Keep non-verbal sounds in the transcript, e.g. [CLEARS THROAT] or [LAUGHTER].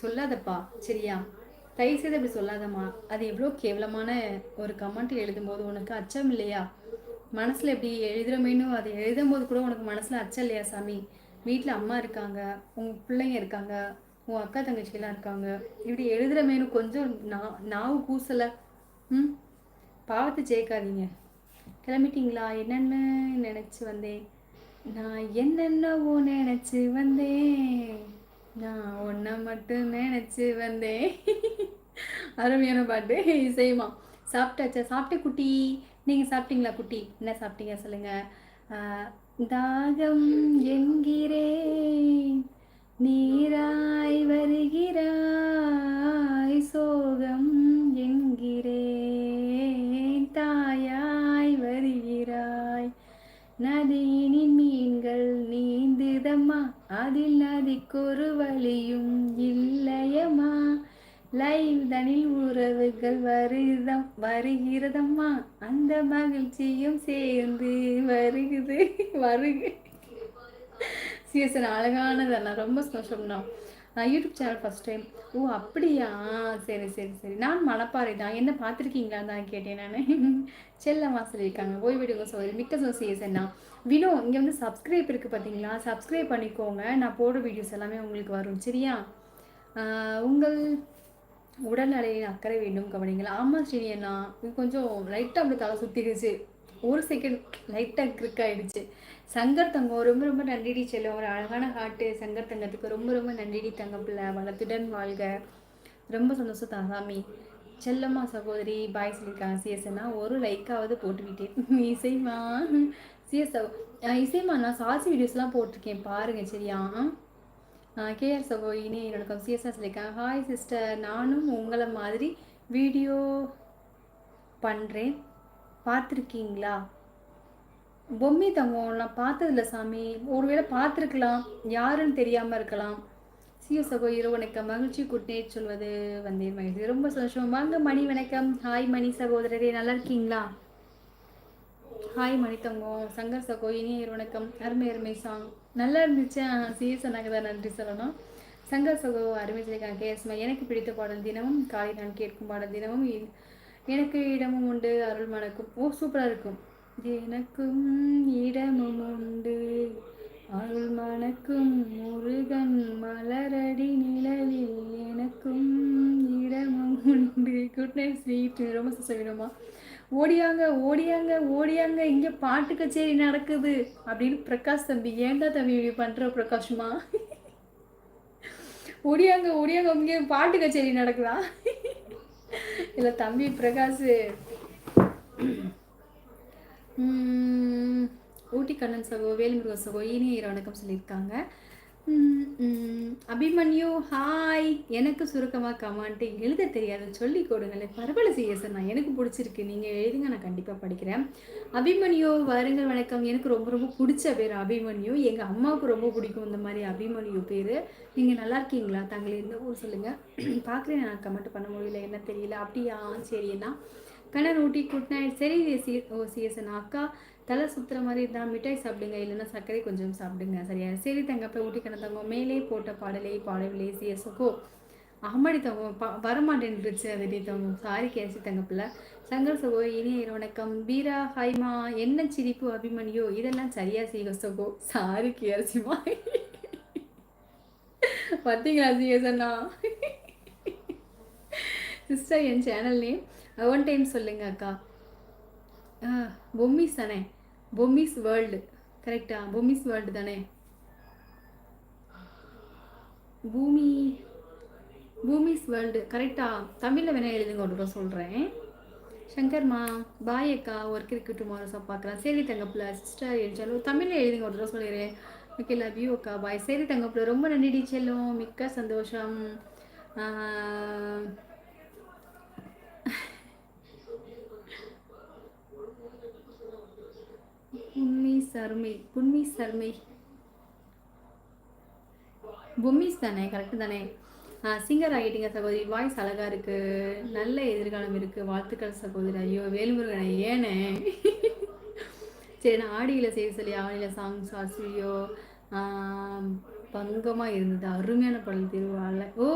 சொல்லாதப்பா சரியா? தயவு செய்து அப்படி சொல்லாதம்மா. அது எவ்வளோ கேவலமான ஒரு கமெண்ட் எழுதும்போது உனக்கு அச்சம் இல்லையா? மனசில் எப்படி எழுதுகிறமேனு அது எழுதும் போது கூட உனக்கு மனசில் அச்சம் இல்லையா சாமி? வீட்டில் அம்மா இருக்காங்க உங்கள் பிள்ளைங்க இருக்காங்க உன் அக்கா தங்கச்சிலாம் இருக்காங்க. இப்படி எழுதுகிறமேனு கொஞ்சம் நான் நாவு கூசலை. ம்? பாவத்தை ஜெயிக்காதீங்க. கிளம்பிட்டீங்களா? என்னென்னு நினச்சி வந்தேன். நான் என்னென்னவோ நினச்சி வந்தேன். மட்டும் நினச்சி வந்தேன். அருமையான பாட்டு. இசைமா சாப்பிட்டாச்சா? சாப்பிட்ட குட்டி. நீங்கள் சாப்பிட்டீங்களா குட்டி? என்ன சாப்பிட்டீங்க சொல்லுங்கள் தாகம் என்கிறேன். நீராய் வருகிறாய். அதில் நதிக்கொரு வழியும் இல்லையம்மா. லைவ் தனில் உறவுகள் வருதம் வருகிறதம்மா. அந்த மகிழ்ச்சியும் சேர்ந்து வருகுது வருகு. சிஎஸ்என் அழகானது அண்ணா ரொம்ப சந்தோஷம்ண்ணா. நான் யூடியூப் சேனல் ஃபஸ்ட் டைம் ஓ அப்படியா? சரி சரி சரி. நான் மலப்பாறை தான். என்ன பார்த்துருக்கீங்களா? தான் கேட்டேன் நான். செல்லம்மா சொல்லியிருக்காங்க. ஓய் விடுங்க சொல்லி மிக்க சோசியஸ் என்ன வினோ இங்கே வந்து சப்ஸ்கிரைப் இருக்குது பார்த்தீங்களா சப்ஸ்கிரைப் பண்ணிக்கோங்க. நான் போடுற வீடியோஸ் எல்லாமே உங்களுக்கு வரும். சரியா? உங்கள் உடல்நலையில் அக்கறை வேண்டும் கவனிங்களா. ஆமாம் ஸ்ரீனியண்ணா இது கொஞ்சம் லைட்டாக அப்படி தலை சுற்றிடுச்சு ஒரு செகண்ட் லைட்டாக கிரிக் ஆகிடுச்சு சங்கர் தங்கம் ரொம்ப ரொம்ப நன்றிடி செல்லும் ஒரு அழகான ஹார்ட்டு சங்கர் தங்கத்துக்கு ரொம்ப ரொம்ப நன்றிடி தங்க பிள்ளை. வளத்துடன் வாழ்க. ரொம்ப சந்தோஷம் தகாமி செல்லம்மா சகோதரி பாய் சொல்லியிருக்காங்க சிஎஸ்னா ஒரு லைக்காவது போட்டுவிட்டேன் இசைமா. சிஎஸ் இசைமா நான் சாசி வீடியோஸ்லாம் போட்டிருக்கேன். பாருங்கள் சரியா? கேஆர் சகோ இனி என்னோட சிஎஸ்ஆர் சொல்லியிருக்காங்க ஹாய் சிஸ்டர் நானும் உங்களை மாதிரி வீடியோ பண்ணுறேன் பார்த்துருக்கீங்களா? பொம்மை தங்கம் நான் பார்த்ததில்ல சாமி. ஒருவேளை பார்த்துருக்கலாம். யாருன்னு தெரியாமல் இருக்கலாம். சிஎஸ் சகோ இரவு வணக்கம் மகிழ்ச்சி குட்னே சொல்வது வந்தேன் மகிழ்ச்சி. ரொம்ப சந்தோஷம். வாங்க மணி வணக்கம். ஹாய் மணி சகோதரரே நல்லா இருக்கீங்களா? ஹாய் மணி தங்கம். சங்கர் சகோ இனிய வணக்கம் அருமை அருமை சாங் நல்லா இருந்துச்சு. சிஎஸ் அண்ணாக்கு தான் நன்றி சொல்லணும். சங்கர் சகோ அருமை சொல்லியிருக்காங்க கேஸ்மா எனக்கு பிடித்த பாடல் தினமும் காலை நான் கேட்கும் பாடல் தினமும் எனக்கு இடமும் உண்டு அருள் மனக்கும் ஓ சூப்பராக இருக்கும். எனக்கும் இடமும் உண்டு அருள் மணக்கும். முருகன் மலரடி நிழலில் எனக்கும் இடமும் உண்டு. குட் நைட் ஸ்வீட் ரொம்ப சொல்லிடுமா ஓடியாங்க ஓடியாங்க ஓடியாங்க. இங்கே பாட்டு கச்சேரி நடக்குது அப்படின்னு பிரகாஷ் தம்பி. ஏன்டா தம்பி இப்படி பண்ணுற பிரகாஷ்மா? ஓடியாங்க ஓடியாங்க. இங்கே பாட்டு கச்சேரி நடக்குதா? இல்லை தம்பி பிரகாஷ். ஊட்டி கண்ணன் சகோ வேலுமுருகன் சகோ இனிய வணக்கம் சொல்லியிருக்காங்க. அபிமன்யு ஹாய் எனக்கு சுருக்கமாக கமான்ட்டு எழுத தெரியாது சொல்லி கொடுங்களேன். பரவாயில்ல சிஎஸ் நான் எனக்கு பிடிச்சிருக்கு. நீங்கள் எழுதுங்க நான் கண்டிப்பாக படிக்கிறேன். அபிமன்யு வருங்கள் வணக்கம். எனக்கு ரொம்ப ரொம்ப பிடிச்ச பேர் அபிமன்யு. எங்கள் அம்மாவுக்கு ரொம்ப பிடிக்கும் இந்த மாதிரி அபிமன்யு பேர். நீங்கள் நல்லா இருக்கீங்களா? தங்களை எந்த ஊர் சொல்லுங்கள் [CLEARS THROAT] பார்க்குறேன் நான் கமெண்ட் பண்ண முடியல. என்ன தெரியல. அப்படியா? சரிண்ணா கண்ணன் ஊட்டி குட் நைட் சரி சி ஓ சிஎஸ்என் அக்கா தலை சுற்றுற மாதிரி இருந்தால் மிட்டாய் சாப்பிடுங்க இல்லைன்னா சர்க்கரை கொஞ்சம் சாப்பிடுங்க. சரியா? சரி தங்கப்ப ஊட்டி கண்ண மேலே போட்ட பாடலே பாடவில்லை சிஎஸ்ஓக்கோ அகமடி தங்கம் ப வரமாட்டேன்ருச்சு அது தங்கம் சாரி கேசி தங்கப்பில் சங்கர் சகோ இனிய வணக்கம். வீரா ஹைமா என்ன சிரிப்பு அபிமன்யோ? இதெல்லாம் சரியா செய்ய சகோ சாரி கேசிமா பார்த்தீங்களா சிஎஸ்என்னா சிஸ்டர் என் சேனல் நேம் ஒன் டைம் சொல்லுங்க அக்கா. பொம்மிஸ் தானே? பொம்மிஸ் வேர்ல்டு கரெக்டா பொம்மிஸ் வேர்ல்டு தானே? பூமி பூமிஸ் வேர்ல்டு கரெக்டா தமிழில் வேணால் எழுதுங்க ஒரு சொல்கிறேன் சங்கர்மா பாய் அக்கா. ஒர்க் இருக்கு டுமாரோ சார் பார்க்குறேன் சரி தங்கப்பில் சிஸ்டர் எழுச்சாலும் தமிழில் எழுதுங்க ஒரு தடவை சொல்லிடுறேன் ஓகே லவ் யூ அக்கா. பாய் சரி தங்கப்பில் ரொம்ப நன்றி டீச்சலும் மிக்க சந்தோஷம். சருமை உண்மை சருமை. பொம்மிஸ் தானே கரெக்டு தானே? சிங்கர் ஆகிட்டீங்க சகோதரி. வாய்ஸ் அழகாக இருக்குது நல்ல எதிர்காலம் இருக்குது வாழ்த்துக்கள் சகோதரி. ஐயோ வேல்முருகனை ஏனே? சரி நான் ஆடியில் செய்ய சொல்லி ஆடியில் சாங்ஸ் ஆசிரியோ பங்கமாக இருந்தது. அருமையான படம் திருவாள ஓ